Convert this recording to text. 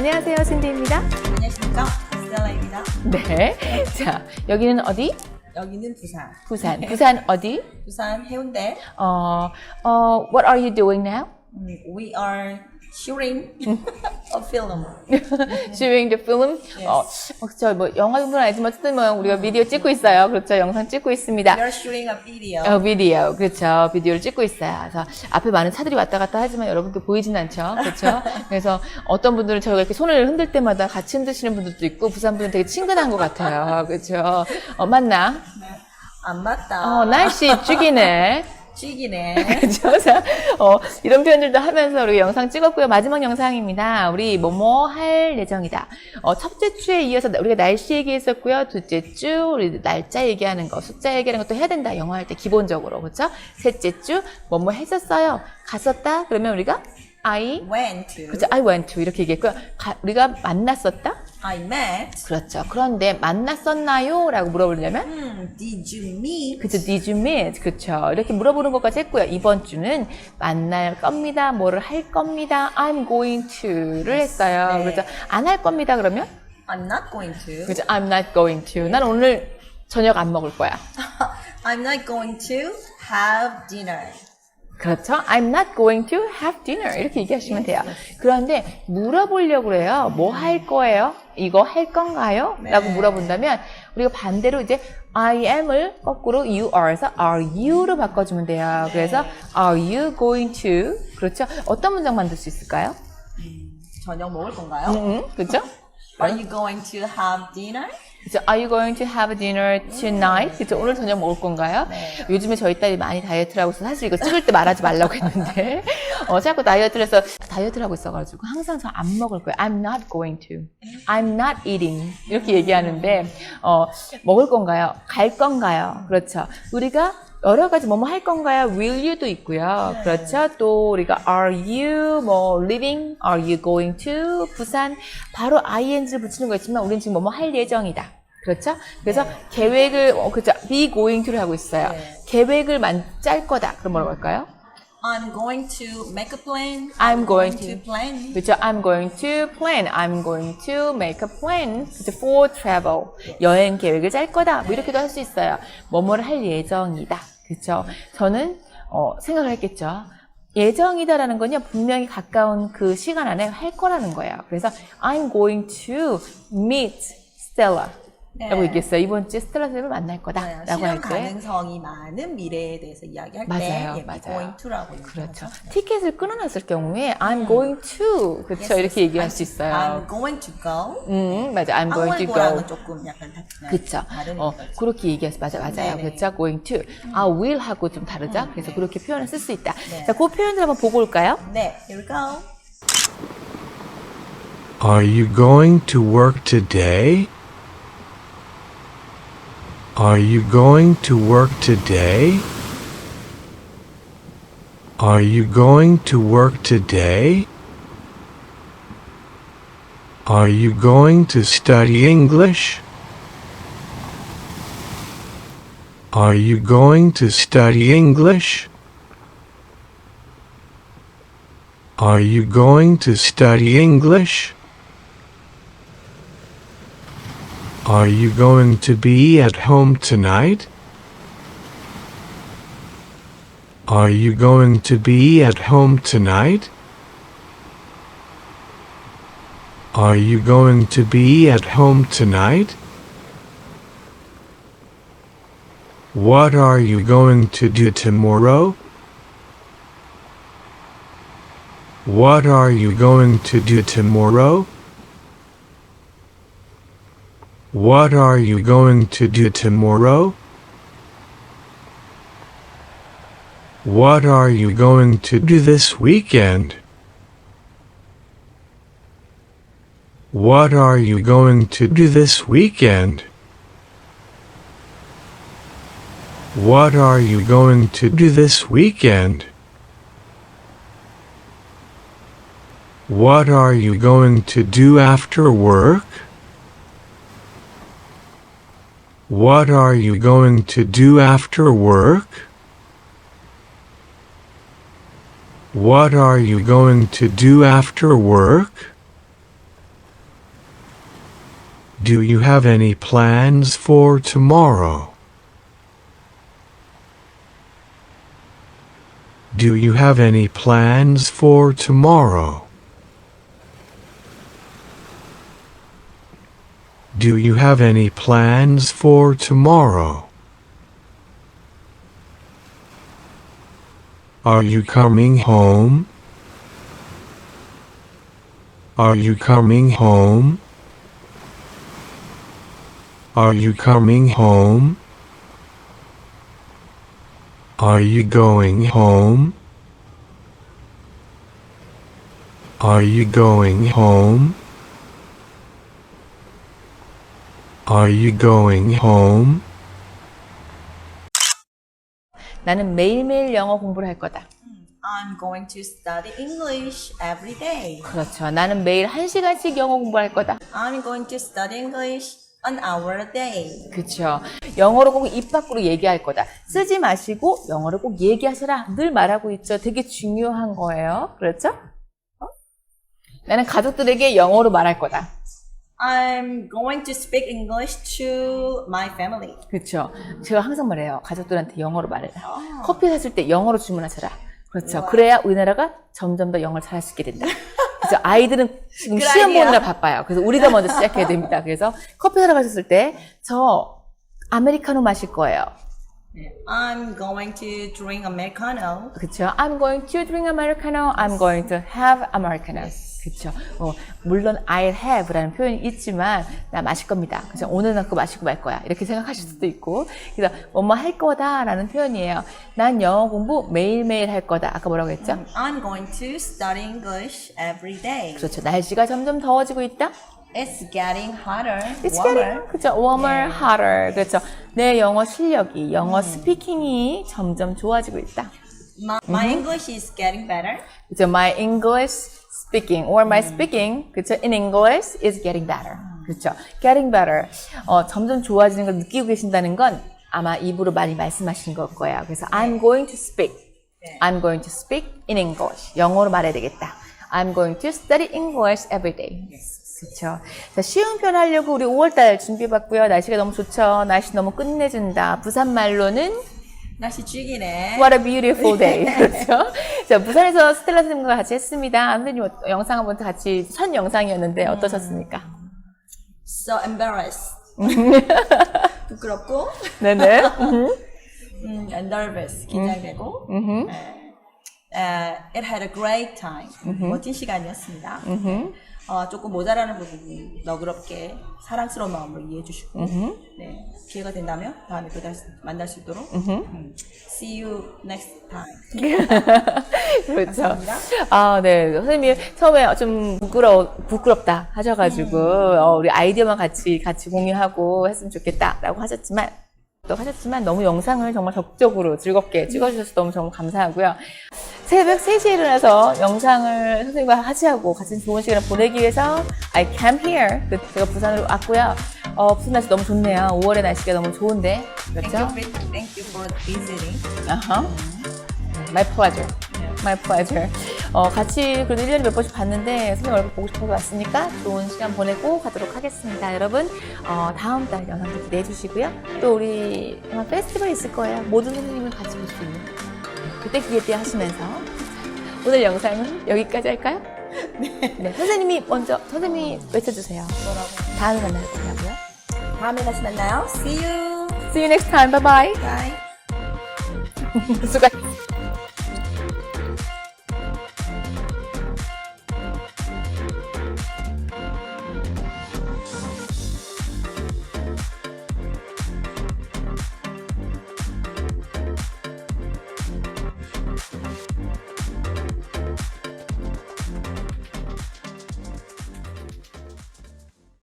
안녕하세요, 신디입니다. 안녕하십니까 스텔라입니다. 네. 자, 여기는 어디? 여기는 부산. 부산. 부산 어디? 부산 해운대. 어, 어, what are you doing now? 음, We are shooting a film. Shooting the film? 어, 어, 저 뭐, 영화 정도는 아니지만, 어쨌든 뭐, 우리가 비디오 찍고 있어요. 그렇죠. 영상 찍고 있습니다. Are shooting a video. 어, 비디오. 그렇죠. 비디오를 찍고 있어요. 그래서 앞에 많은 차들이 왔다 갔다 하지만 여러분께 보이진 않죠. 그렇죠. 그래서 어떤 분들은 저희가 이렇게 손을 흔들 때마다 같이 흔드시는 분들도 있고, 부산 분은 되게 친근한 것 같아요. 그렇죠. 어, 맞나? 안 맞다. 어, 날씨 죽이네. 죽이네. 그렇죠. 자, 어, 이런 표현들도 하면서 우리 영상 찍었고요. 마지막 영상입니다. 우리 뭐뭐 할 예정이다. 어, 첫째 주에 이어서 우리가 날씨 얘기했었고요. 둘째 주 우리 날짜 얘기하는 거, 숫자 얘기하는 것도 해야 된다. 영어 할 때 기본적으로 그렇죠. 셋째 주 뭐뭐 했었어요. 갔었다. 그러면 우리가 I Went to. 그렇죠. I went to 이렇게 얘기했고요. 가- 우리가 만났었다. I met. 그렇죠. 그런데 만났었나요? 라고 물어보려면 음, did you meet? 그쵸, did you meet? 그쵸. 이렇게 물어보는 것까지 했고요. 이번 주는 만날 겁니다. 뭐를 할 겁니다. I'm going to를 했어요. 네. 그래서 안 할 겁니다. 그러면? I'm not going to. 그죠. I'm not going to. 난 오늘 저녁 안 먹을 거야. I'm not going to have dinner. 그렇죠. I'm not going to have dinner. 이렇게 얘기하시면 돼요. 그런데 물어보려고 그래요. 뭐 할 거예요? 이거 할 건가요? 네. 라고 물어본다면 우리가 반대로 이제 I am을 거꾸로 you are에서 are you로 바꿔주면 돼요. 그래서 are you going to 그렇죠. 어떤 문장 만들 수 있을까요? 저녁 먹을 건가요? 음, 그렇죠? Are you going to have dinner? 그래서 Are you going to have dinner tonight? 그래서 오늘 저녁 먹을 건가요? 네. 요즘에 저희 딸이 많이 다이어트를 하고 있어서 사실 이거 찍을 때 말하지 말라고 했는데 어, 자꾸 다이어트를 해서 다이어트를 하고 있어가지고 항상 저 안 먹을 거예요. I'm not going to. I'm not eating. 이렇게 얘기하는데 어, 먹을 건가요? 갈 건가요? 그렇죠. 우리가 여러 가지 뭐뭐 할 건가요? Will you도 있고요. 그렇죠. 또 우리가 Are you 뭐 living? Are you going to? 부산 바로 ing를 붙이는 거 있지만 우리는 지금 뭐뭐 할 예정이다. 그렇죠? 그래서 계획을 어, 그죠? Be going to를 하고 있어요. 네. 계획을 만, 짤 거다. 그럼 뭐라고 할까요? I'm going to make a plan. I'm going to. plan. 그렇죠? I'm going to plan. I'm going to make a plan. 그렇죠? For travel. 여행 계획을 짤 거다. 뭐 이렇게도 할 수 있어요. 뭐뭐를 할 예정이다. 그렇죠? 저는 어, 생각을 했겠죠. 예정이다라는 건요 분명히 가까운 그 시간 안에 할 거라는 거예요. 그래서 I'm going to meet Stella. 라고 네. 얘기했어요. 이번 주에 스텔라 쌤을 만날 거다. 네, 라고 할 실현 때. 가능성이 많은 미래에 대해서 이야기할 맞아요, 때 예, 맞아요. going to라고 그렇죠. 티켓을 끊어놨을 경우에 I'm going to 그렇죠. Yes, 이렇게 얘기할 I'm- 수 있어요. I'm going to go. 음, 맞아. I'm going to go. 조금 약간. 다른 어. 그렇게 얘기할 수, 맞아, 맞아요. 네네. 음. 그렇죠. going to. 아, will 하고 좀 다르죠? 그래서 그렇게 표현을 쓸 수 있다. 네. 자, 그 표현들 한번 보고 올까요? 네, here we go. Are you going to work today? Are you going to work today? Are you going to work today? Are you going to study English? Are you going to study English? Are you going to study English? Are you going to be at home tonight? Are you going to be at home tonight? Are you going to be at home tonight? What are you going to do tomorrow? What are you going to do tomorrow? What are you going to do tomorrow? What are you going to do this weekend? What are you going to do this weekend? What are you going to do this weekend? What are you going to do after work? What are you going to do after work? What are you going to do after work? Do you have any plans for tomorrow? Do you have any plans for tomorrow? Do you have any plans for tomorrow? Are you coming home? Are you coming home? Are you coming home? Are you going home? Are you going home? Are you going home? 나는 매일매일 영어 공부를 할 거다. I'm going to study English every day. 그렇죠. 나는 매일 한 시간씩 영어 공부할 거다. I'm going to study English an hour a day. 그렇죠. 영어로 꼭 입 밖으로 얘기할 거다. 쓰지 마시고 영어를 꼭 얘기하셔라. 늘 말하고 있죠. 되게 중요한 거예요. 그렇죠? 어? 나는 가족들에게 영어로 말할 거다. I'm going to speak English to my family. 그렇죠. 제가 항상 말해요. 가족들한테 영어로 말해라. 커피 사줄 때 영어로 주문하셔라. 그렇죠. 그래야 우리나라가 점점 더 영어를 잘할 수 있게 된다. 그래서 아이들은 지금 시험. 보느라 바빠요. 그래서 우리가 먼저 시작해야 됩니다. 그래서 커피 사러 가셨을 때 저 아메리카노 마실 거예요. I'm going to drink Americano. 그렇죠. I'm going to drink Americano. I'm going to have Americano. 그렇죠. 어, 물론 I'll have라는 표현이 있지만 나 마실 겁니다. 그래서 오늘 나 그거 마시고 말 거야. 이렇게 생각하실 수도 있고. 그래서 뭐뭐 할 거다라는 표현이에요. 난 영어 공부 매일매일 할 거다. 아까 뭐라고 했죠? I'm going to study English every day. 그렇죠. 날씨가 점점 더워지고 있다. It's getting hotter, It's warmer. getting 그렇죠. warmer, hotter. 그렇죠. 내 영어 실력이, 영어 스피킹이 점점 좋아지고 있다. My, my English is getting better. 그죠? My English speaking or my speaking, 그죠? In English is getting better. 그죠? Getting better. 어, 점점 좋아지는 걸 느끼고 계신다는 건 아마 입으로 많이 말씀하신 걸 거예요. 그래서 I'm going to speak. I'm going to speak in English. 영어로 말해야 되겠다. I'm going to study English every day. 그렇죠. 자, 쉬운 표현 하려고 우리 5월달 준비해봤고요. 날씨가 너무 좋죠. 날씨 너무 끝내준다. 부산 말로는 날씨 죽이네. What a beautiful day. 그렇죠? 자, 부산에서 스텔라 선생님과 같이 했습니다. 선생님 어- 영상 한번 같이 첫 영상이었는데 어떠셨습니까? So embarrassed. 부끄럽고, 네네. 음, and nervous. 긴장되고. 네. 에, it had a great time. 멋진 시간이었습니다. 어, 조금 모자라는 부분이 너그럽게 사랑스러운 마음으로 이해해 주시고, 네, 기회가 된다면 다음에 또 다시 만날 수 있도록. 음, see you next time. 그렇죠. 감사합니다. 아, 네. 선생님이 처음에 좀 부끄러, 부끄럽다 하셔가지고, 어, 우리 아이디어만 같이, 같이 공유하고 했으면 좋겠다라고 하셨지만, 또 하셨지만 너무 영상을 정말 적극적으로 즐겁게 찍어주셔서 너무 정말 감사하고요. 새벽 3시에 일어나서 영상을 선생님과 같이 하고 같이 좋은 시간을 보내기 위해서 I came here. 그 제가 부산으로 왔고요. 어, 부산 날씨 너무 좋네요. 5월의 날씨가 너무 좋은데. 그렇죠? thank you for visiting. 아하. My pleasure. My pleasure. 어, 같이 그래도 1년에 몇 번씩 봤는데 선생님 얼굴 보고 싶어서 왔으니까 좋은 시간 보내고 가도록 하겠습니다. 여러분, 어, 다음 달 영상도 기대해 주시고요. 또 우리 아마 페스티벌 있을 거예요. 모든 선생님을 같이 볼 수 있는. 그때 기대 하시면서 오늘 영상은 여기까지 할까요? 네. 선생님이 먼저, 선생님이 외쳐주세요. 뭐라고? 다음에 만날 거냐고요? 다음에 다시 만나요. See you. See you next time. Bye bye. Bye. 수고하셨습니다.